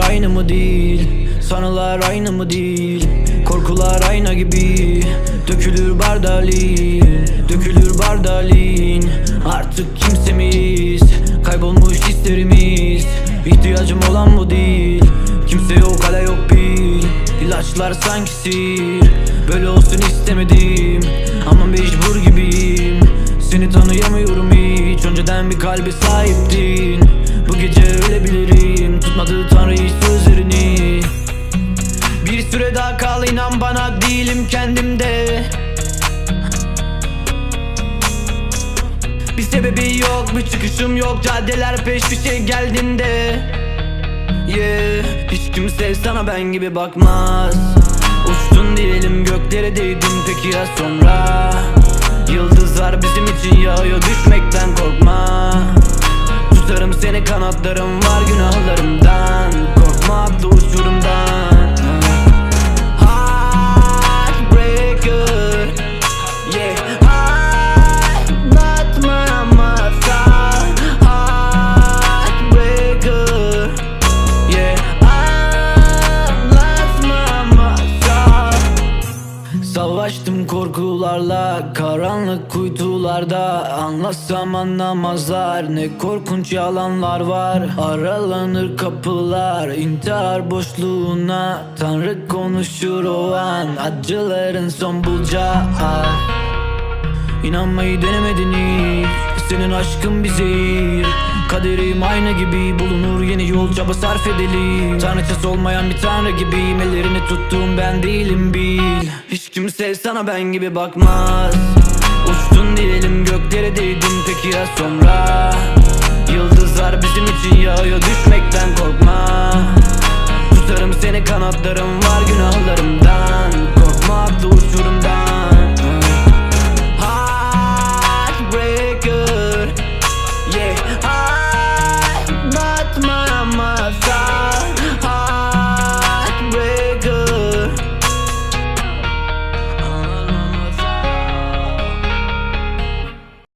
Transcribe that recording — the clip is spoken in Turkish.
Caddeler aynı mı değil? Sanılar aynı mı değil? Korkular ayna gibi. Dökülür bardalin Dökülür bardalin Artık kimsemiz Kaybolmuş hislerimiz. İhtiyacım olan bu değil. Kimse yok hala yok bil. İlaçlar sanki sihir. Böyle olsun istemedim. Ama mecbur gibiyim. Seni tanıyamıyorum hiç. Önceden bir kalbe sahiptin Bu gece ölebilirim. Tutmadı tanrı hiç sözlerini. Bir süre daha kal inan bana değilim kendimde. Bir sebebi yok bir çıkışım yok. Caddeler peş peşe geldiğinde. Yeah, hiç kimse sana ben gibi bakmaz. Uçtun diyelim göklere değdin. Peki ya sonra seni Savaştım korkularla Karanlık kuytularda. Anlatsam anlamazlar Ne korkunç yalanlar var. Aralanır kapılar intihar boşluğuna. Tanrı konuşur o an Acıların son bulacağı. İnanmayı denemedin hiç Senin aşkın bir zehir Kaderim aynı gibi bulunur yeni yol çaba sarf edelim. Tanrıçası olmayan bir tanrı gibiyim Ellerini tuttuğum ben değilim bil. Hiç kimse sana ben gibi bakmaz. Uçtun diyelim göklere değdin peki ya sonra? Yıldızlar bizim için yağıyor düşmekten korkma. Tutarım seni kanatlarım var